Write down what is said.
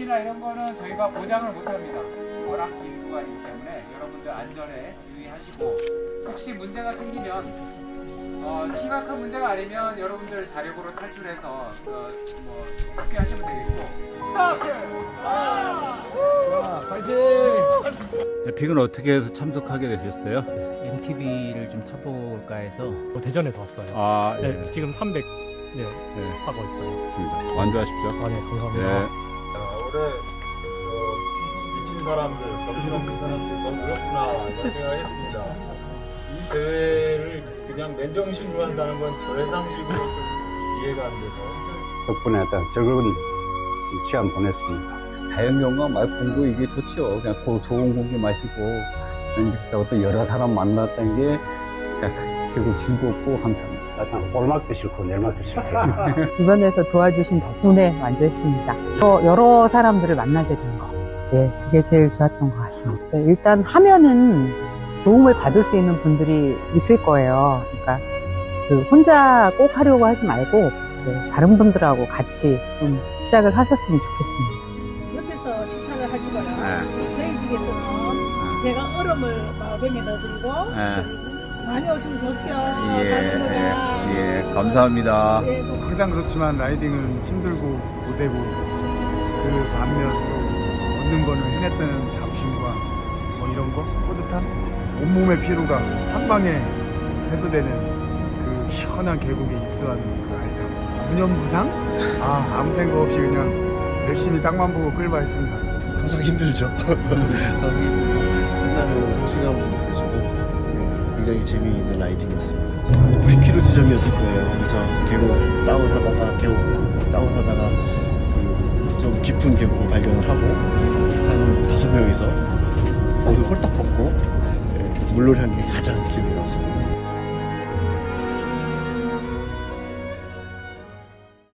안전이나 이런 거는 저희가 보장을 못합니다. 워낙 긴 구간이기 때문에 여러분들 안전에 유의하시고 혹시 문제가 생기면 어, 심각한 문제가 아니면 여러분들 자력으로 탈출해서 어, 뭐 복귀하시면 되겠고 스타트! 에픽은 어떻게 해서 참석하게 되셨어요? MTB를 좀 타볼까 해서 뭐 대전에서 왔어요. 아, 예. 네, 지금 300 네, 네, 하고 있어요. 완주하십시오. 아, 네, 감사합니다. 네. 올해 어, 미친 사람들, 정신없는 사람들 너무 어렵구나 이런 생각했습니다. 이 대회를 그냥 맨정신으로 한다는 건 저해상식으로 좀 이해가 안 돼서 덕분에 어떤 즐거운 시간 보냈습니다. 자연경관 많이 본거 이게 좋죠. 그냥 고- 좋은 공기 마시고 그리고 또 여러 사람 만났다는 게 즐거 즐겁고 감사합니다. 오르막도 싫고 내리막도 싫고. 주변에서 도와주신 덕분에 완주했습니다. 또 여러 사람들을 만나게 된 거. 예, 그게 제일 좋았던 것 같습니다. 네, 일단 하면은 도움을 받을 수 있는 분들이 있을 거예요. 그러니까 그 혼자 꼭 하려고 하지 말고 네, 다른 분들하고 같이 좀 시작을 하셨으면 좋겠습니다. 옆에서 식사를 하시거나 저희 집에서는 제가 얼음을 마음에 넣어드리고 네. 많이 오시면 좋죠. 예, 자전거가. 예, 예, 감사합니다. 예, 뭐 항상 그렇지만 라이딩은 힘들고 고되고 그 반면 또 얻는 거는 해냈다는 자부심과 뭐 이런 거 뿌듯함 온몸의 피로가 한 방에 해소되는 그 시원한 계곡에 입수하는 그 알탕 무념무상 아 아무 생각 없이 그냥 열심히 땅만 보고 끌바 했습니다 항상 힘들죠. 항상 힘들고 끝나면 성취감도 굉장히 재미있는 라이딩이었습니다. 한 90km 지점이었을 거예요. 거기서 계곡 다운하다가 계곡 다운하다가 그 좀 깊은 계곡을 발견을 하고 한 다섯 명이서 옷을 홀딱 벗고 네, 물놀이 한게 가장 기억에 남습니다.